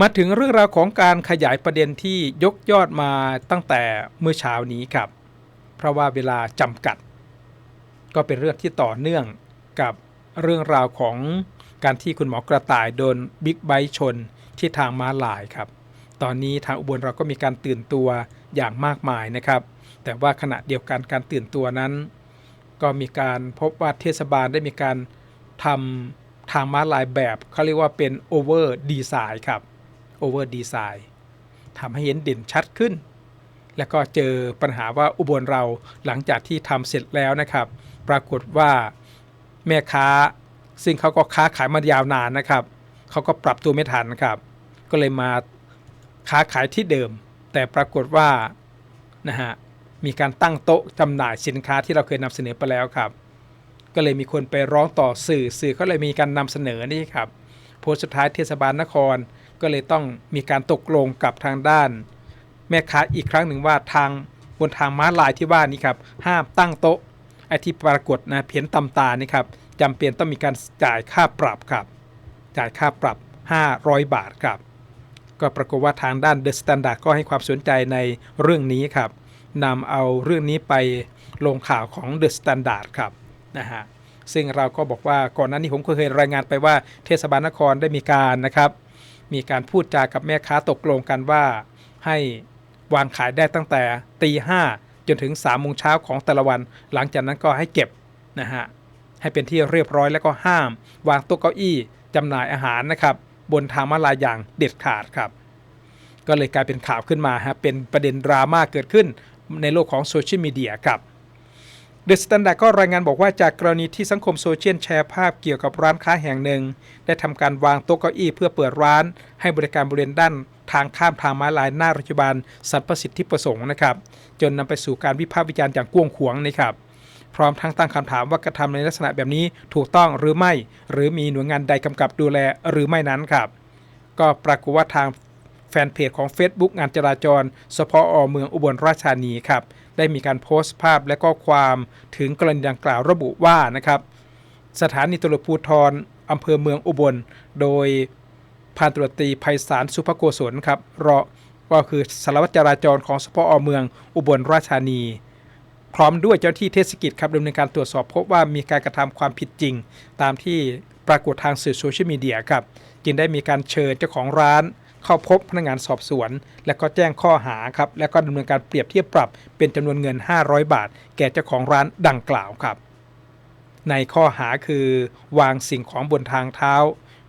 มาถึงเรื่องราวของการขยายประเด็นที่ยกยอดมาตั้งแต่เมื่อเช้านี้ครับ เพราะว่าเวลาจำกัด ก็เป็นเรื่องที่ต่อเนื่องกับเรื่องราวของการที่คุณหมอกระต่ายโดนบิ๊กไบค์ชนที่ทางม้าลายครับ ตอนนี้ทางอุบลเราก็มีการตื่นตัวอย่างมากมายนะครับ แต่ว่าขณะเดียวกันการตื่นตัวนั้น ก็มีการพบว่าเทศบาลได้มีการทำทางม้าลายแบบเขาเรียกว่าเป็นโอเวอร์ดีไซน์ครับ โอเวอร์ดีไซน์ทำให้เห็นเด่นชัดขึ้น แล้วก็เจอปัญหาว่าอุบลเราหลังจากที่ทำเสร็จแล้วนะครับ ปรากฏว่าแม่ค้าซึ่งเขาก็ค้าขายมายาวนานนะครับเขาก็ปรับตัวไม่ทันครับ ก็เลยมาค้าขายที่เดิม แต่ปรากฏว่านะฮะมีการตั้งโต๊ะจำหน่ายสินค้าที่เราเคยนำเสนอไปแล้วครับ ก็เลยมีคนไปร้องต่อสื่อสื่อก็เลยมีการนำเสนอนี่ครับโพสต์สุดท้ายเทศบาลนคร ก็เลยต้องมีการตกลงกับทางด้าน แม่ค้าอีกครั้งหนึ่งว่าทางบนทางม้าลายที่ว่านี้ครับห้ามตั้งโต๊ะไอที่ปรากฏนะเพี้ยนตำตานี่ครับจำเป็นต้องมีการจ่ายค่าปรับครับ จ่ายค่าปรับ 500 บาทครับ ก็ปรากฏว่าทางด้านเดอะสแตนดาร์ดก็ให้ความสนใจในเรื่องนี้ครับนำเอาเรื่องนี้ไปลงข่าวของเดอะสแตนดาร์ดครับนะฮะซึ่งเราก็บอกว่าก่อนหน้านี้ผมเคยรายงานไปว่าเทศบาลนครได้มีการนะครับ มีการพูดจากับแม่ค้าตกลงกันว่า ให้วางขายได้ตั้งแต่ตีห้าจนถึง3ามโมงเช้าของแต่ละวัน หลังจากนั้นก็ให้เก็บนะฮะให้เป็นที่เรียบร้อยแล้วก็ห้าม วางโต๊ะเก้าอี้จำหน่ายอาหารนะครับบนทางมาลายอย่างเด็ดขาดครับ ก็เลยกลายเป็นข่าวขึ้นมาฮะเป็นประเด็นดราม่าเกิดขึ้นในโลกของโซเชียลมีเดียครับ เดอะสแตนดาร์ดก็รายงานบอกว่าจากกรณีที่สังคมโซเชียลแชร์ภาพเกี่ยวกับร้านค้าแห่งหนึ่ง ได้ทำการวางโต๊ะเก้าอี้เพื่อเปิดร้าน ให้บริการบริเวณด้านทางข้ามทางม้าลายหน้าโรงพยาบาลสรรพสิทธิประสงค์นะครับจนนำไปสู่การวิพากษ์วิจารณ์อย่างกว้างขวางนะครับพร้อมทั้งตั้งคำถามว่ากระทำในลักษณะแบบนี้ถูกต้องหรือไม่ หรือมีหน่วยงานใดกำกับดูแลหรือไม่นั้นครับ ก็ปรากฏว่าทาง แฟนเพจของ Facebook งานจราจรสพอเมืองอุบลราชธานีครับได้มีการโพสต์ภาพและก็ความถึงกรณีดังกล่าวระบุว่านะครับสถานีตำรวจภูธรอำเภอเมืองอุบล โดยพันตำรวจตรีไพศาลสุภโกศลครับรอก็คือสารวัตรจราจรของสพอเมืองอุบลราชธานี พร้อมด้วยเจ้าที่เทศกิจครับดำเนินการตรวจสอบพบว่ามีการกระทำความผิดจริง ตามที่ปรากฏทางสื่อโซเชียลมีเดียครับจึงได้มีการเชิญเจ้าของร้าน เข้าพบพนักงานสอบสวน และก็แจ้งข้อหาครับ และก็ดำเนินการเปรียบเทียบปรับเป็นจำนวนเงิน 500 บาท แก่เจ้าของร้านดังกล่าวครับ ในข้อหาคือวางสิ่งของบนทางเท้า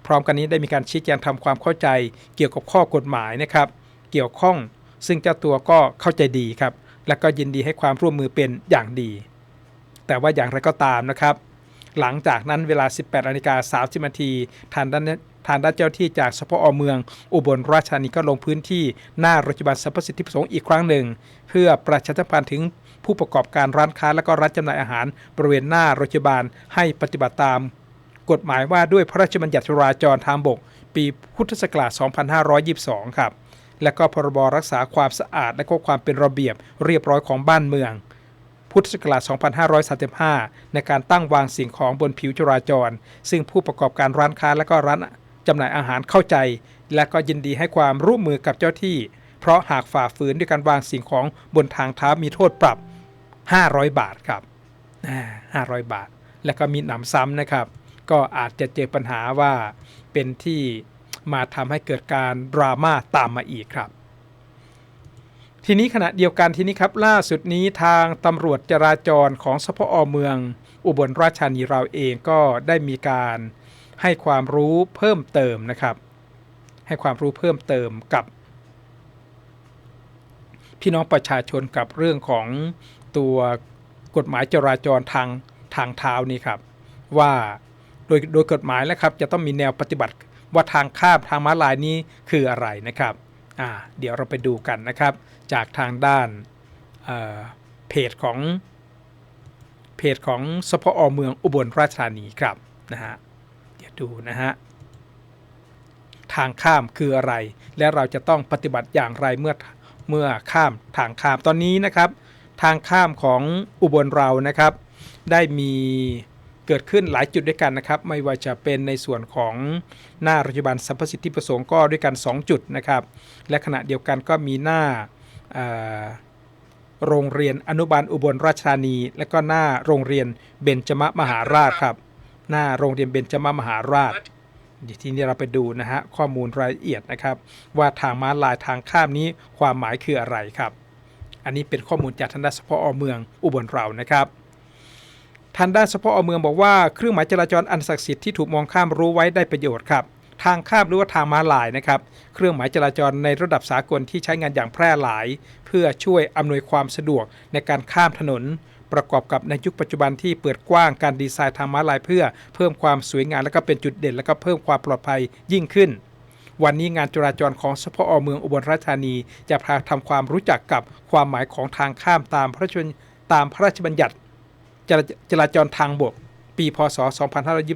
พร้อมกันนี้ได้มีการชี้แจงทำความเข้าใจ เกี่ยวกับข้อกฎหมายนะครับ เกี่ยวข้องซึ่งเจ้าตัวก็เข้าใจดีครับ และก็ยินดีให้ความร่วมมือเป็นอย่างดี แต่ว่าอย่างไรก็ตามนะครับ หลังจากนั้นเวลา 18นาฬิกา30นาทีทางด้าน ทางด้านเจ้าที่จากสพอเมือง อุบลราชธานีก็ลงพื้นที่หน้าโรงพยาบาลสรรพสิทธิประสงค์อีกครั้งหนึ่ง เพื่อประชาสัมพันธ์ถึงผู้ประกอบการร้านค้าและก็ร้านจำหน่ายอาหาร บริเวณหน้าโรงพยาบาลให้ปฏิบัติตาม กฎหมายว่าด้วยพระราชบัญญัติจราจรทางบก ปีพุทธศักราช 2522 ครับ และก็พรบรักษาความสะอาดและก็ความเป็นระเบียบเรียบร้อยของบ้านเมืองพุทธศักราช 2535 ในการตั้งวางสิ่งของบนผิวจราจร ซึ่งผู้ประกอบการร้านค้าและก็ร้าน จำหน่ายอาหารเข้าใจ และก็ยินดีให้ความร่วมมือกับเจ้าที่ เพราะหากฝ่าฝืนด้วยการวางสิ่งของบนทางเท้ามีโทษปรับ 500 บาทครับ500 บาท และก็มีหนำซ้ำนะครับ ก็อาจจะเจอปัญหาว่าเป็นที่มาทำให้เกิดการดราม่าตามมาอีกครับ ทีนี้ขณะเดียวกันทีนี้ครับ ล่าสุดนี้ทางตำรวจจราจรของสพอเมือง อุบลราชธานีเราเองก็ได้มีการ ให้ความรู้เพิ่มเติมนะครับ ให้ความรู้เพิ่มเติมกับ พี่น้องประชาชนกับเรื่องของตัวกฎหมายจราจรทางทางเท้านี่ครับ ว่าโดยโดยกฎหมายแล้วครับ จะต้องมีแนวปฏิบัติว่าทางข้ามทางม้าลายนี้คืออะไรนะครับอ่าเดี๋ยวเราไปดูกันนะครับ จากทางด้านเเพจของเพจของสพอเมืองอุบลราชธานีครับนะฮะ ดูนะฮะทางข้ามคืออะไร และเราจะต้องปฏิบัติอย่างไรเมื่อเมื่อข้ามทางข้ามตอนนี้นะครับ ทางข้ามของอุบลเรานะครับ ได้มีเกิดขึ้นหลายจุดด้วยกันนะครับ ไม่ว่าจะเป็นในส่วนของหน้าโรงพยาบาลสรรพสิทธิประสงค์ก็ด้วยกัน 2 จุดนะครับ และขณะเดียวกันก็มีหน้าโรงเรียนอนุบาลอุบลราชธานี และก็หน้าโรงเรียนเบญจมมหาราชครับ หน้าโรงเรียนเบญจมมหาราชเดี๋ยวทีนี้เราไปดูนะฮะข้อมูลรายละเอียดนะครับ ว่าทางม้าลายทางข้ามนี้ความหมายคืออะไรครับ อันนี้เป็นข้อมูลจากทางด้านสพอเมืองอุบลเรานะครับทางด้านสพอเมืองบอกว่าเครื่องหมายจราจรอันศักดิ์สิทธิ์ที่ถูกมองข้ามรู้ไว้ได้ประโยชน์ครับทางข้ามหรือว่าทางม้าลายนะครับ เครื่องหมายจราจรในระดับสากลที่ใช้งานอย่างแพร่หลาย เพื่อช่วยอำนวยความสะดวกในการข้ามถนน ประกอบกับในยุคปัจจุบันที่เปิดกว้างการดีไซน์ทางม้าลายเพื่อเพิ่มความสวยงามและก็เป็นจุดเด่น และก็เพิ่มความปลอดภัยยิ่งขึ้น วันนี้งานจราจรของสพอเมืองอุบลราชธานี จะพาทำความรู้จักกับความหมายของทางข้ามตามพระราชบัญตามพระราชบัญญัติจราจราจรทางบก ปีพศ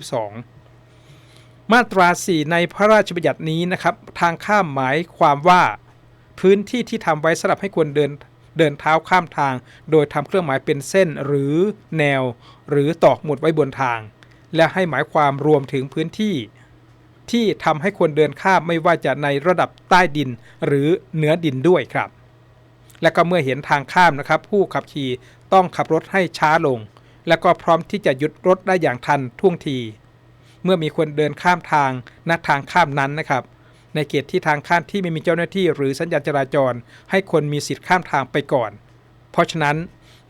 2522 มาตรา 4 ในพระราชบัญญัตินี้นะครับ ทางข้ามหมายความว่าพื้นที่ที่ทำไว้สำหรับให้คนเดิน เดินเท้าข้ามทาง โดยทำเครื่องหมายเป็นเส้นหรือแนว หรือตอกหมุดไว้บนทาง และให้หมายความรวมถึงพื้นที่ ที่ทำให้คนเดินข้ามไม่ว่าจะในระดับใต้ดินหรือเหนือดินด้วยครับ และก็เมื่อเห็นทางข้ามนะครับ ผู้ขับขี่ต้องขับรถให้ช้าลง และก็พร้อมที่จะหยุดรถได้อย่างทันท่วงที เมื่อมีคนเดินข้ามทางณทางข้ามนั้นนะครับ ในเขตที่ทางข้ามที่ไม่มีเจ้าหน้าที่หรือสัญญาณจราจร ให้คนมีสิทธิ์ข้ามทางไปก่อน เพราะฉะนั้น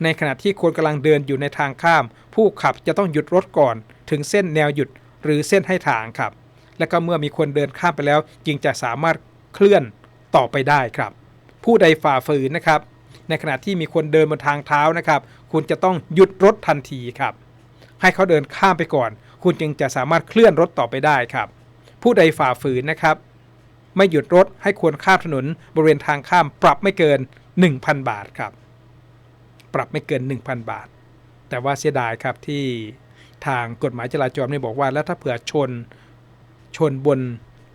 ในขณะที่คนกำลังเดินอยู่ในทางข้าม ผู้ขับจะต้องหยุดรถก่อน ถึงเส้นแนวหยุดหรือเส้นให้ทางครับ และก็เมื่อมีคนเดินข้ามไปแล้ว จึงจะสามารถเคลื่อนต่อไปได้ครับ ผู้ใดฝ่าฝืนนะครับ ในขณะที่มีคนเดินบนทางเท้านะครับ คุณจะต้องหยุดรถทันทีครับ ให้เขาเดินข้ามไปก่อน คุณจึงจะสามารถเคลื่อนรถต่อไปได้ครับ ผู้ใดฝ่าฝืนนะครับ ไม่หยุดรถให้ควรข้ามถนนบริเวณทางข้าม ปรับไม่เกิน 1,000 บาทครับ ปรับไม่เกิน 1,000 บาท แต่ว่าเสียดายครับที่ทางกฎหมายจราจรเนี่ยบอกว่า แล้วถ้าเผื่อชนชนบน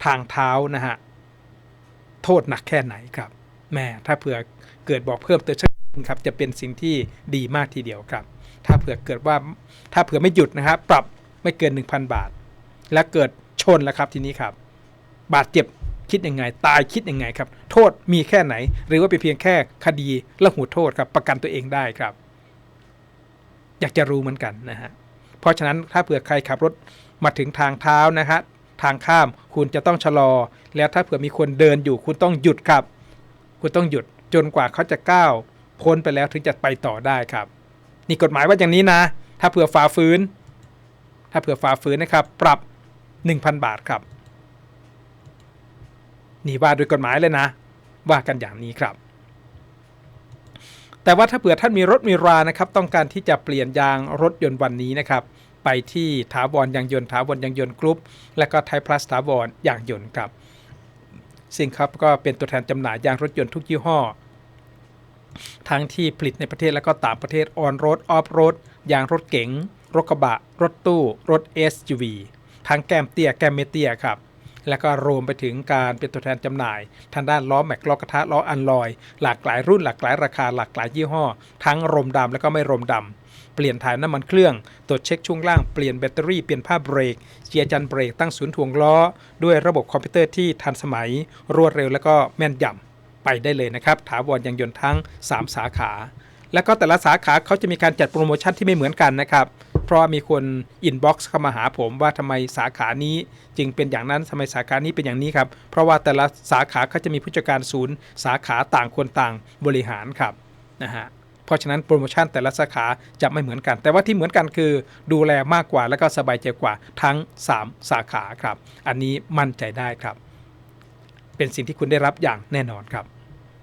ทางเท้านะฮะโทษหนักแค่ไหนครับแม่ถ้าเผื่อเกิดบอกเพิ่มเติมครับจะเป็นสิ่งที่ดีมากทีเดียวครับ ถ้าเผื่อเกิดว่าถ้าเผื่อไม่หยุดนะครับปรับไม่เกิน 1,000 บาท และเกิดชนแล้วครับทีนี้ครับ บาดเจ็บ คิดยังไง ตายคิดยังไงครับ โทษมีแค่ไหน หรือว่าเป็นเพียงแค่คดีละหูโทษครับ ประกันตัวเองได้ครับ อยากจะรู้เหมือนกันนะฮะเพราะฉะนั้นถ้าเผื่อใครขับรถมาถึงทางเท้านะฮะทางข้ามคุณจะต้องชะลอ แล้วถ้าเผื่อมีคนเดินอยู่ คุณต้องหยุดครับ คุณต้องหยุดจนกว่าเขาจะก้าวพ้นไปแล้วถึงจะไปต่อได้ครับนี่กฎหมายว่าอย่างนี้นะ ถ้าเผื่อฝ่าฝืน ถ้าเผื่อฝ่าฝืนนะครับ ปรับ 1,000 บาทครับ นี่ว่าโดยกฎหมายเลยนะ ว่ากันอย่างนี้ครับ แต่ว่าถ้าเผื่อท่านมีรถมีรานะครับ ต้องการที่จะเปลี่ยนยางรถยนต์วันนี้นะครับ ไปที่ถาวรยางยนต์ถาวรยางยนต์กรุ๊ปและก็ไทยพลัสถาวรยางยนต์ครับซึ่งครับก็เป็นตัวแทนจำหน่ายยางรถยนต์ทุกยี่ห้อ ทั้งที่ผลิตในประเทศและก็ต่างประเทศออนรดออฟรดยางรถเก๋งรถกระบะ รถตู้ รถ SUV ทั้งแก้มเตี้ยแก้มไม่เตี้ยครับ และก็รวมไปถึงการเป็นตัวแทนจำหน่าย ทางด้านล้อแม็กล้อกระทะล้ออันลอย หลากหลายรุ่นหลากหลายราคาหลากหลายยี่ห้อ ทั้งรมดำและก็ไม่รมดำเปลี่ยนถ่ายน้ำมันเครื่อง ตรวจเช็คช่วงล่างเปลี่ยนแบตเตอรี่เปลี่ยนผ้าเบรกเจียจันเบรกตั้งศูนย์ถ่วงล้อ ด้วยระบบคอมพิวเตอร์ที่ทันสมัย รวดเร็วและก็แม่นยำไปได้เลยนะครับถาวรยางยนต์ทั้ง 3 สาขาแล้วก็แต่ละสาขาเขาจะมีการจัดโปรโมชั่นที่ไม่เหมือนกันนะครับ เพราะมีคนอินบ็อกซ์เข้ามาหาผมว่าทำไมสาขานี้จึงเป็นอย่างนั้นทำไมสาขานี้เป็นอย่างนี้ครับ เพราะว่าแต่ละสาขาเขาจะมีผู้จัดการศูนย์ สาขาต่างคนต่างบริหารครับนะฮะเพราะฉะนั้นโปรโมชั่นแต่ละสาขาจะไม่เหมือนกัน แต่ว่าที่เหมือนกันคือดูแลมากกว่าและก็สบายใจกว่าทั้ง 3 สาขาครับ อันนี้มั่นใจได้ครับ เป็นสิ่งที่คุณได้รับอย่างแน่นอนครับ